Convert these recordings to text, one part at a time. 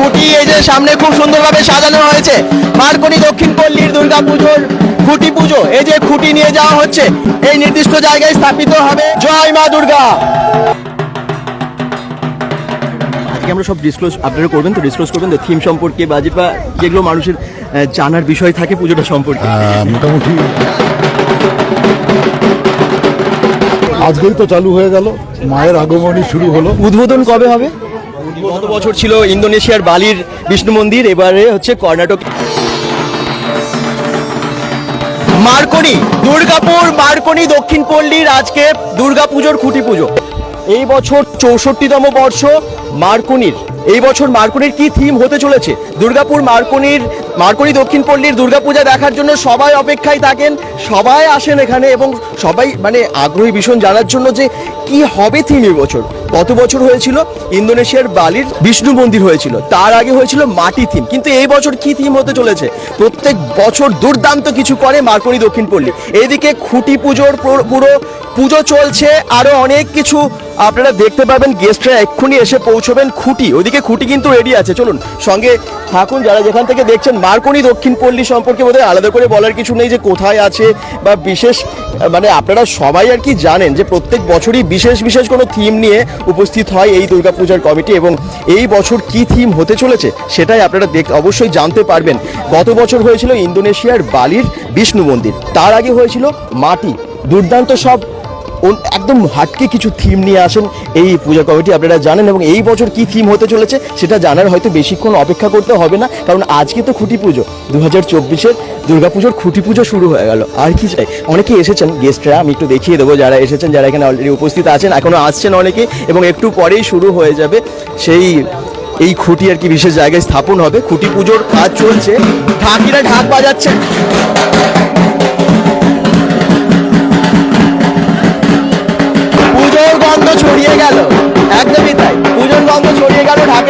খুঁটি এই যে সামনে খুব সুন্দরভাবে সাজানো হয়েছে। মার্কনি দক্ষিণ পল্লীর দুর্গা পুজোর খুঁটি পুজো এই যে খুঁটি নিয়ে যাওয়া হচ্ছে এই নির্দিষ্ট জায়গায় স্থাপিত হবে। জয় মা দুর্গা! আজকে আমরা সব ডিসক্লোজ আপনারা করবেন তো? ডিসক্লোজ করবেন তো? থিম সম্পর্কে বাজেট বা যেগুলো মানুষের আহ, জানার বিষয় থাকে পুজোটা সম্পর্কে। মোটামুটি আজকেই তো চালু হয়ে গেল। মায়ের আগমনী শুরু হলো। উদ্বোধন কবে হবে? গত বছর ছিল ইন্দোনেশিয়ার বালির বিষ্ণু মন্দির এবারে হচ্ছে কর্ণাটক। মার্কনি দুর্গাপুর মার্কনি দক্ষিণ পল্লীর আজকে দুর্গাপুজোর খুঁটি পুজো। এই বছর চৌষট্টিতম বর্ষ মার্কনির। এই বছর মার্কনির কি থিম হতে চলেছে? দুর্গাপুর মার্কনির মার্কনি দক্ষিণ পল্লীর দুর্গাপূজা দেখার জন্য সবাই অপেক্ষায় থাকেন সবাই আসেন এখানে এবং সবাই মানে আগ্রহী ভীষণ জানার জন্য যে কি হবে থিম এই বছর। গত বছর হয়েছিল? ইন্দোনেশিয়ার বালির বিষ্ণু মন্দির হয়েছিল। তার আগে হয়েছিল মাটি থিম। কিন্তু এই বছর কি থিম হতে চলেছে? প্রত্যেক বছর দুর্দান্ত কিছু করে মার্কনি দক্ষিণ পল্লী। এদিকে খুঁটি পুজোর পুরো- পুরো পুজো চলছে, আরও অনেক কিছু আপনারা দেখতে পাবেন গেস্টরা এক্ষুনি এসে পৌঁছবেন খুঁটি। ওইদিকে খুঁটি কিন্তু রেডি আছে। চলুন, সঙ্গে থাকুন যারা যেখান থেকে দেখছেন মার্কনি দক্ষিণ পল্লী সম্পর্কে বোধহয় আলাদা করে বলার কিছু নেই যে কোথায় আছে বা বিশেষ মানে আপনারা সবাই আর কি জানেন যে প্রত্যেক বছরই বিশেষ বিশেষ কোনো থিম নিয়ে উপস্থিত হয় এই দুর্গাপূজার কমিটি এবং এই বছর কি থিম হতে চলেছে সেটাই আপনারা দেখ, অবশ্যই জানতে পারবেন। গত বছর হয়েছিল ইন্দোনেশিয়ার বালির বিষ্ণু মন্দির। তার আগে হয়েছিল মাটি। দুর্দান্ত সব একদম হাটকে কিছু থিম নিয়ে আসেন এই পূজা কমিটি। আপনারা জানেন এবং এই বছর কি থিম হতে চলেছে সেটা জানার হয়তো বেশিক্ষণ অপেক্ষা করতে হবে না, কারণ আজকে তো খুঁটি পুজো। দু হাজার চব্বিশের দুর্গাপুজোর খুঁটি পুজো শুরু হয়ে গেল। আর কি চাই? অনেকেই এসেছেন গেস্টরা আমি একটু দেখিয়ে দেবো যারা এসেছেন, যারা এখানে অলরেডি উপস্থিত আছেন, এখনও আসছেন অনেকে এবং একটু পরেই শুরু হয়ে যাবে সেই, এই খুঁটি আর কি বিশেষ জায়গায় স্থাপন হবে। খুঁটি পুজোর কাজ চলছে। ঢাকিরা ঢাক বাজাচ্ছেন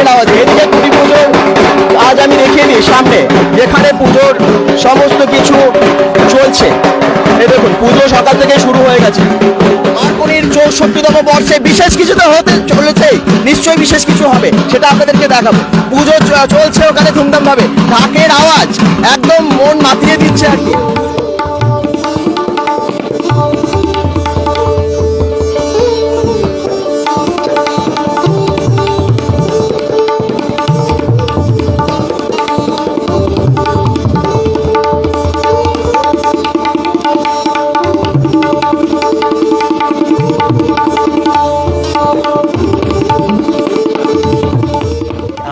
ঢাকের আওয়াজে এদিকে কুড়ি পুজোর আজ আমি দেখিয়ে দিই সামনে, যেখানে পুজোর সমস্ত কিছু চলছে। এই দেখুন, পুজো সকাল থেকে শুরু হয়ে গেছে। মার্কনির চৌষট্টিতম বর্ষে বিশেষ কিছু তো হতে চলেছেই, নিশ্চয়ই বিশেষ কিছু হবে, সেটা আপনাদেরকে দেখাবো। পুজো চলছে ওখানে ধুমধাম ভাবে ঢাকের আওয়াজ একদম মন মাতিয়ে দিচ্ছে আর কি।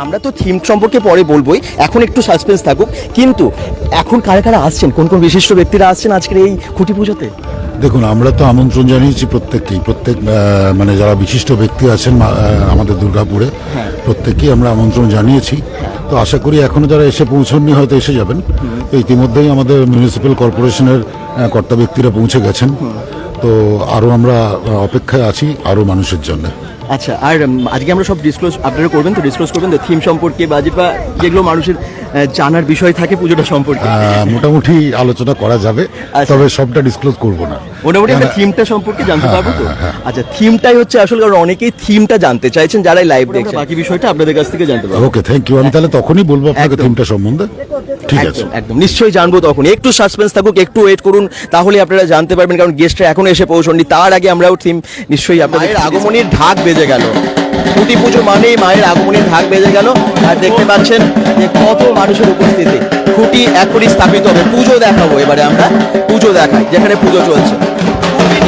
আমরা তো থিম সম্পর্কে পরে বলবোই। এখন একটু সাসপেন্স থাকুক। কিন্তু এখন কারা কারা আসছেন? কোন কোন বিশিষ্ট ব্যক্তিরা আসছেন আজকের এই খুঁটি পুজোতে? দেখুন আমরা তো আমন্ত্রণ জানিয়েছি প্রত্যেককেই। প্রত্যেক মানে যারা বিশিষ্ট ব্যক্তি আছেন আমাদের দুর্গাপুরে প্রত্যেককেই আমরা আমন্ত্রণ জানিয়েছি। তো আশা করি এখনও যারা এসে পৌঁছননি হয়তো এসে যাবেন। তো ইতিমধ্যেই আমাদের মিউনিসিপ্যাল কর্পোরেশনের কর্তা ব্যক্তিরা পৌঁছে গেছেন। তো আরও আমরা অপেক্ষায় আছি আরও মানুষের জন্য। আচ্ছা আর আজকে আমরা সব ডিসক্লোজ আপনারা করবেন তো ডিসক্লোজ করবেন তো থিম সম্পর্কে বাজেট বা যেগুলো মানুষের জানার বিষয় থাকে পুজোটা সম্পর্কে মোটামুটি আলোচনা করা যাবে আচ্ছা। তবে সবটা ডিসক্লোজ করব না মোটামুটি আমরা থিমটা সম্পর্কে জানতে পারব তো। আচ্ছা থিমটাই হচ্ছে আসলে কারণ অনেকেই থিমটা জানতে চাইছেন যারাই লাইভ দেখছেন। বাকি বিষয়টা আপনাদের কাছ থেকে জানতে পারব। ওকে থ্যাংক ইউ আমি তাহলে তখনই বলব আপনাকে। থিমটা সম্বন্ধে। ঠিক আছে। একদম। একদম নিশ্চয়ই জানব তখন। একটু সাসপেন্স থাকুক একটু ওয়েট করুন তাহলে আপনারা জানতে পারবেন কারণ গেস্টরা এখনও এসে পৌঁছননি। তার আগে আমরাও থিম নিশ্চয়ই আপনাদের আগমনের ঢাক বেজে গেল। খুঁটি পুজো মানেই মায়ের আগমনে ঢাক বেজে গেল। আর দেখতে পাচ্ছেন যে কত মানুষের উপস্থিতি। খুঁটি এখনই স্থাপিত হবে। পুজো দেখাবো এবারে আমরা। পুজো দেখাই, যেখানে পুজো চলছে।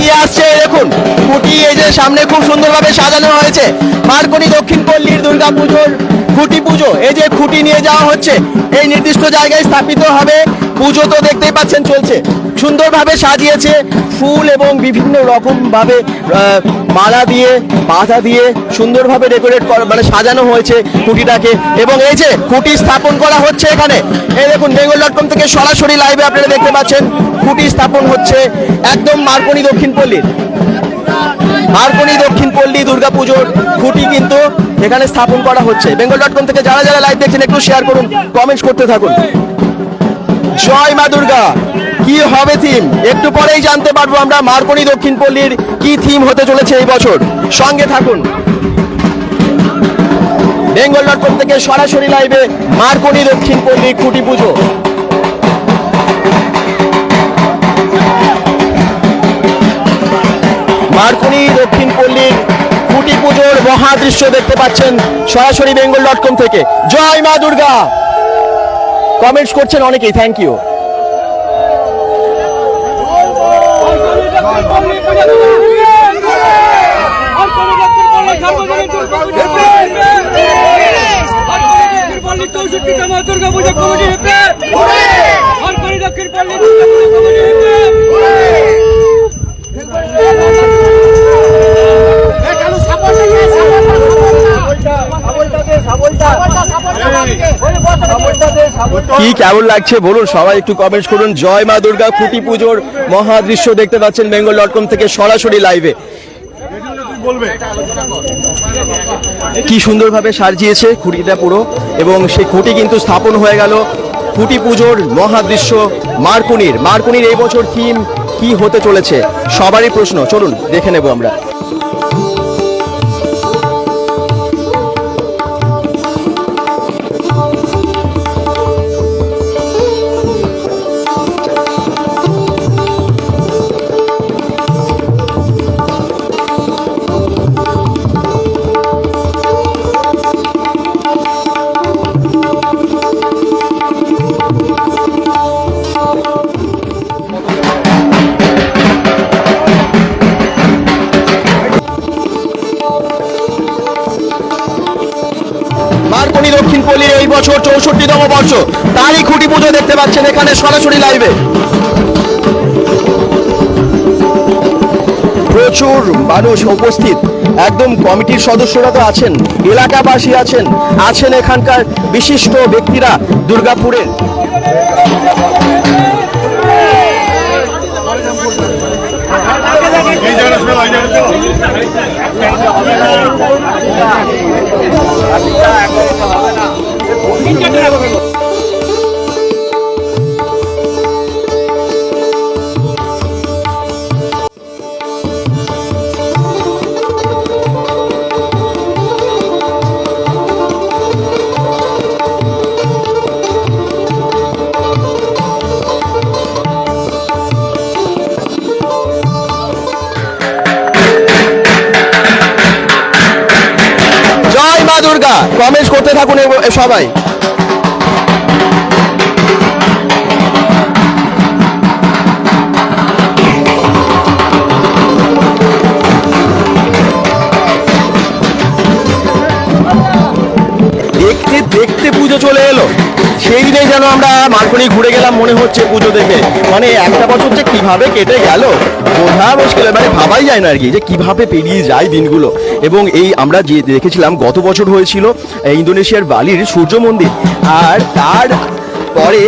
নিয়ে আসছে দেখুন খুঁটি এই যে সামনে খুব সুন্দরভাবে সাজানো হয়েছে। মার্কনি দক্ষিণ পল্লীর দুর্গা পুজোর খুঁটি পুজো এই যে খুঁটি নিয়ে যাওয়া হচ্ছে এই নির্দিষ্ট জায়গায় স্থাপিত হবে। পুজো তো দেখতেই পাচ্ছেন চলছে। সুন্দরভাবে সাজিয়েছে ফুল এবং বিভিন্ন রকম ভাবে আহ, মালা দিয়ে পাতা দিয়ে সুন্দরভাবে ডেকোরেট মানে সাজানো হয়েছে খুঁটিটাকে। এবং এই যে খুঁটি স্থাপন করা হচ্ছে এখানে এই দেখুন বেঙ্গল ডট কম থেকে সরাসরি লাইভে আপনারা দেখতে পাচ্ছেন খুঁটি স্থাপন হচ্ছে একদম মার্কনি দক্ষিণ পল্লীর। মার্কনি দক্ষিণ পল্লী, দুর্গাপুজোর খুঁটি কিন্তু এখানে স্থাপন করা হচ্ছে। বেঙ্গল ডট কম থেকে যারা যারা লাইভ দেখছেন, একটু শেয়ার করুন কমেন্টস করতে থাকুন। জয় মা দুর্গা। কি হবে থিম একটু পরেই জানতে পারব আমরা মার্কনি দক্ষিণ পল্লীর কি থিম হতে চলেছে এই বছর। সঙ্গে থাকুন। বেঙ্গল ডট কম থেকে সরাসরি লাইভে মার্কনি দক্ষিণ পল্লী খুঁটি পুজো। মার্কনি দক্ষিণ পল্লীর খুঁটি পুজোর মহাদৃশ্য দেখতে পাচ্ছেন সরাসরি বেঙ্গল ডট কম থেকে। জয় মা দুর্গা! কমেন্টস করছেন অনেকেই thank you Durga Puja committee কি কেমন লাগছে বলুন? সবাই একটু কমেন্টস করুন। জয় মা দুর্গা খুঁটি পুজোর মহাদৃশ্য দেখতে পাচ্ছেন বেঙ্গল ডট কম থেকে সরাসরি লাইভে কি সুন্দরভাবে সাজিয়েছে খুঁটিটা পুরো। এবং সেই খুঁটি কিন্তু স্থাপন হয়ে গেল খুঁটি পুজোর মহাদৃশ্য মার্কুনির। মার্কুনির এই বছর থিম কি হতে চলেছে? সবারই প্রশ্ন। চলুন, দেখে নেব আমরা। বর্ষ তারই খুঁটি পুজো দেখতে পাচ্ছেন এখানে সরাসরি লাইভে প্রচুর মানুষ উপস্থিত। একদম কমিটির সদস্যরা তো আছেন, এলাকাবাসী আছেন আছেন এখানকার বিশিষ্ট ব্যক্তিরা দুর্গাপুরের দুর্গা কমেন্ট করতে থাকুন সবাই। দেখতে দেখতে পুজো চলে এলো। সেই দিনে যেন আমরা মালকনি ঘুরে গেলাম মনে হচ্ছে পুজো দেখে। মানে একটা বছর যে কীভাবে কেটে গেল, বোঝা মুশকিল মানে ভাবাই যায় না আর কি, যে কীভাবে পেরিয়ে যায় দিনগুলো। এবং এই আমরা যে দেখেছিলাম, গত বছর হয়েছিল ইন্দোনেশিয়ার বালির সূর্য মন্দির। আর তার পরে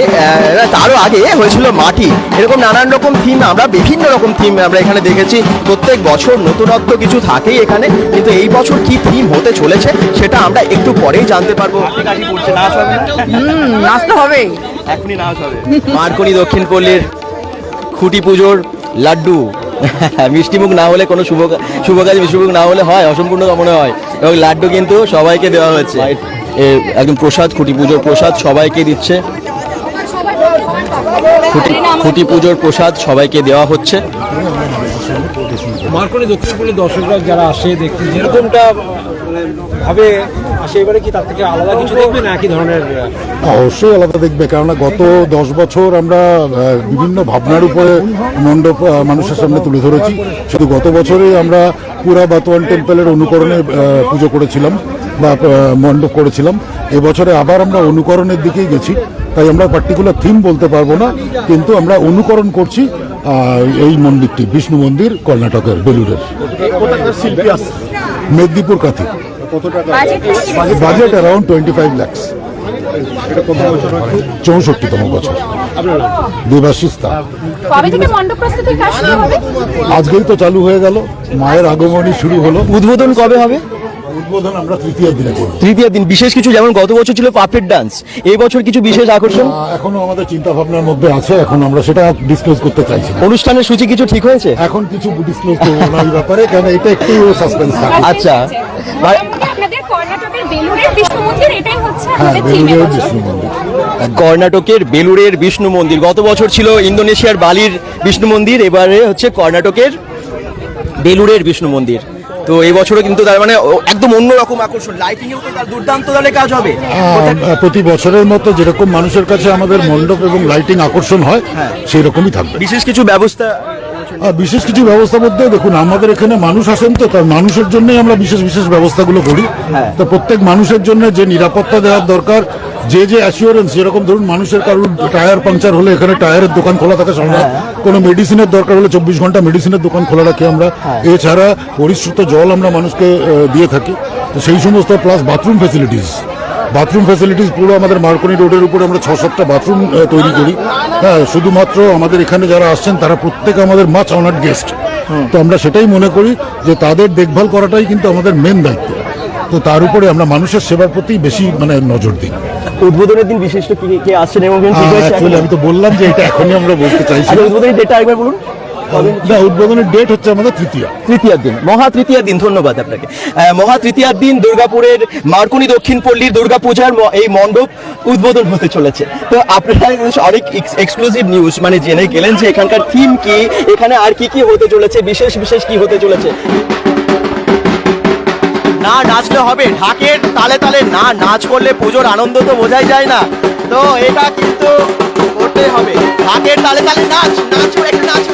তারও আগে হয়েছিল মাটি। এরকম নানান রকম থিম আমরা বিভিন্ন রকম থিম আমরা এখানে দেখেছি। প্রত্যেক বছর নতুনত্ব কিছু থাকেই এখানে কিন্তু এই বছর কি থিম হতে চলেছে সেটা আমরা একটু পরেই জানতে পারব। নাচতে হবে? এখনই নাচ হবে। মার্কনি দক্ষিণ পল্লীর খুঁটি পুজোর লাড্ডু। মিষ্টিমুখ না হলে কোনো শুভ শুভ কাজ মিষ্টিমুখ না হলে হয় অসম্পূর্ণ মনে হয়। এবং লাড্ডু কিন্তু সবাইকে দেওয়া হচ্ছে এ, একদম প্রসাদ খুঁটি পুজোর প্রসাদ সবাইকে দিচ্ছে। খুঁটি খুঁটি পুজোর প্রসাদ সবাইকে দেওয়া হচ্ছে। মার্কনি দক্ষিণপল্লী দর্শকরা যারা আসে দেখতে যেরকমটা মানে ভাবে আসে এবারে কি তার থেকে আলাদা কিছু দেখবে না একই ধরনের অবশ্যই আলাদা দেখবে কেননা গত দশ বছর আমরা বিভিন্ন ভাবনার উপরে মণ্ডপ মানুষের সামনে তুলে ধরেছি। শুধু গত বছরে আমরা পুরা বাতোয়ান টেম্পলের অনুকরণে পুজো করেছিলাম বা মণ্ডপ করেছিলাম। এবছরে আবার আমরা অনুকরণের দিকেই গেছি। তাই আমরা পার্টিকুলার থিম বলতে পারব না কিন্তু আমরা অনুকরণ করছি এই মন্দিরটি বিষ্ণু মন্দির কর্ণাটকের বেলুরের Medinipur Kanthi. Budget around twenty five lakhs চৌষট্টিতম বছর। দেবাশিস তা। কবে থেকে মণ্ডপ প্রস্তুতির কাজ শুরু হবে? আজকেই তো চালু হয়ে গেল। মায়ের আগমনী শুরু হলো। উদ্বোধন কবে হবে? উদ্বোধন আমরা তৃতীয় দিনে করব। তৃতীয় দিন বিশেষ কিছু যেমন গত বছর ছিল পাপেট ডান্স এই বছর কিছু বিশেষ আকর্ষণ? এখনও আমাদের চিন্তা ভাবনার মধ্যে আছে এখন আমরা সেটা ডিসক্লোজ করতে চাইছি অনুষ্ঠানের সূচি কিছু ঠিক হয়েছে? এখন কিছু ডিসক্লোজ করব না এই ব্যাপারে কারণ এটা একটু সাসপেন্স থাকে। আচ্ছা। আপনাদের কর্ণাটকের কর্ণাটকের বেলুড়ের বিষ্ণু মন্দির এটাই হচ্ছে হ্যাঁ আমাদের থিম বিষ্ণু মন্দির। কর্ণাটকের বেলুড়ের বিষ্ণু মন্দির। গত বছর ছিল ইন্দোনেশিয়ার বালির বিষ্ণু মন্দির এবারে হচ্ছে কর্ণাটকের বেলুড়ের বিষ্ণু মন্দির। তো এই বছরও কিন্তু তার মানে একদম অন্যরকম আকর্ষণ। লাইটিং এর তো তার দুর্দান্ত তাহলে কাজ হবে। প্রতি বছরের মতো যেরকম মানুষের কাছে আমাদের মণ্ডপ এবং লাইটিং আকর্ষণ হয় সেই রকমই থাকবে। বিশেষ কিছু ব্যবস্থা বিশেষ কিছু ব্যবস্থা মধ্যে দেখুন আমাদের এখানে মানুষ আসেন তো তার মানুষের জন্যই আমরা বিশেষ বিশেষ ব্যবস্থাগুলো করি। হ্যাঁ। তো প্রত্যেক মানুষের জন্য যে নিরাপত্তা দেওয়ার দরকার যে যে অ্যাসিওরেন্স যেরকম ধরুন মানুষের কারোর টায়ার পাংচার হলে এখানে টায়ারের দোকান খোলা থাকে সারা রাত। কোনো মেডিসিনের দরকার হলে চব্বিশ ঘণ্টা মেডিসিনের দোকান খোলা রাখি আমরা। এছাড়া পরিশ্রুত জল আমরা মানুষকে দিয়ে থাকি। তো সেই সমস্ত plus bathroom facilities bathroom facilities পুরো আমাদের মার্কনি রোডের উপরে আমরা ছ সাতটা বাথরুম তৈরি করি। হ্যাঁ শুধুমাত্র আমাদের এখানে যারা আসছেন তারা প্রত্যেক আমাদের মাছ অনার্ড গেস্ট তো আমরা সেটাই মনে করি যে তাদের দেখভাল করাটাই কিন্তু আমাদের মেন দায়িত্ব। তো তার উপরে আমরা মানুষের সেবার প্রতি বেশি মানে নজর দিই। উদ্বোধনের দিন বিশিষ্ট কি কে আসছেন এবং আমি তো বললাম যে এটা এখনই আমরা বলতে চাইছি। আচ্ছা ডেটটা একবার বলুন। না উদ্বোধনের ডেট হচ্ছে আমাদের তৃতীয়। তৃতীয়ার দিন। মহা তৃতীয়ার দিন ধন্যবাদ আপনাকে। মহা তৃতীয়ার দিন দুর্গাপুরের মার্কনি দক্ষিণ পল্লীর দুর্গাপূজার এই মণ্ডপ উদ্বোধন হতে চলেছে। তো আপনারা অনেক এক্সক্লুসিভ নিউজ মানে জেনে গেলেন যে এখানকার থিম কি এখানে আর কি কি হতে চলেছে বিশেষ বিশেষ কি হতে চলেছে। না নাচলে হবে ঢাকের তালে তালে না নাচ করলে পুজোর আনন্দ তো বোঝাই যায় না। তো এটা কিন্তু করতে হবে। ঢাকের তালে তালে নাচ নাচ একটু নাচ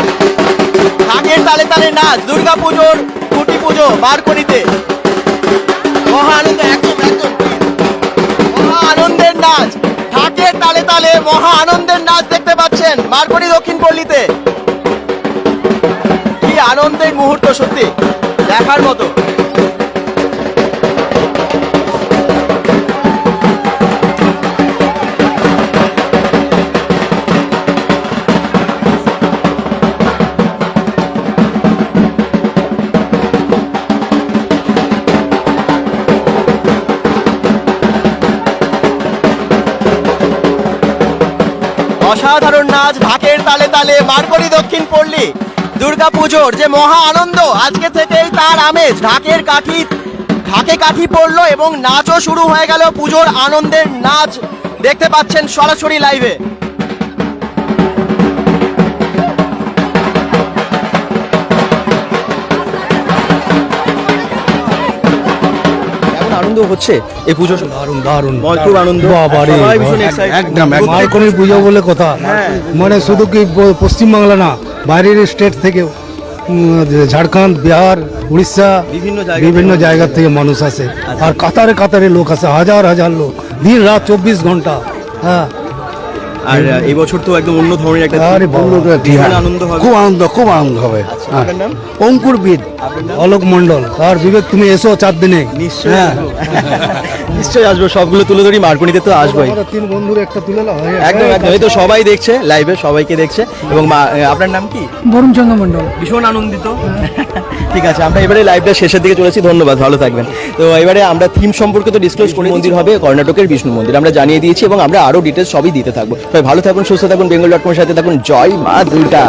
তালে তালে নাচ দুর্গা পুজোর খুঁটি পুজো বারকনিতে মহানন্দ একদম একদম। মহা আনন্দের নাচ তালে তালে মহা আনন্দের নাচ দেখতে পাচ্ছেন মারকনি দক্ষিণ পল্লীতে কি আনন্দের মুহূর্ত সত্যি, দেখার মতো। অসাধারণ নাচ ঢাকের তালে তালে, মারকরি দক্ষিণ পল্লী। দুর্গা পুজোর যে মহা আনন্দ, আজকে থেকেই তার আমেজ। ঢাকের কাঠি, ঢাকে কাঠি পড়ল এবং নাচও শুরু হয়ে গেল পুজোর আনন্দের নাচ। দেখতে পাচ্ছেন সরাসরি লাইভে আনন্দ হচ্ছে? এই পুজো দারুণ দারুণ। খুব আনন্দ। বাবারে। একদম পুজো বলে কথা। হ্যাঁ। মানে শুধু কি পশ্চিমবাংলা না বাইরের স্টেট থেকে উম, ঝাড়খণ্ড বিহার উড়িষ্যা বিভিন্ন জায়গা বিভিন্ন থেকে। জায়গা থেকে মানুষ আসে। আর কাতারে কাতারে লোক আসে হাজার হাজার লোক। দিন রাত চব্বিশ ঘণ্টা। হ্যাঁ। আর এই বছর তো একদম অন্য ধরনের একটা আনন্দ খুব আনন্দ খুব আনন্দ হবে। হ্যাঁ। অলোক মন্ডল আর বিবেক তুমি এসো চার দিনে। নিশ্চয়ই হ্যাঁ। আসব। নিশ্চয়ই আসব সবগুলো তুলে ধরি মার্কনিতে তো আসবোই। তিন বন্ধুর একটা তুলে নাও একদম একদম। এই তো সবাই দেখছে লাইভে সবাইকে দেখছে। এবং আপনার নাম কি? বরুণ চন্দ্র মন্ডল ভীষণ আনন্দিত। ঠিক আছে আমরা এবারে লাইভটা শেষের দিকে চলেছি। ধন্যবাদ ভালো থাকবেন। তো এবারে আমরা থিম সম্পর্কে তো ডিসক্লোজ করে মন্দির হবে কর্ণাটকের বিষ্ণু মন্দির। আমরা জানিয়ে দিয়েছি এবং আমরা আরও ডিটেলস সবই দিতে থাকব। সবাই ভালো থাকুন সুস্থ থাকুন বেঙ্গল ডট কমের সাথে থাকুন। জয় মা দুর্গা।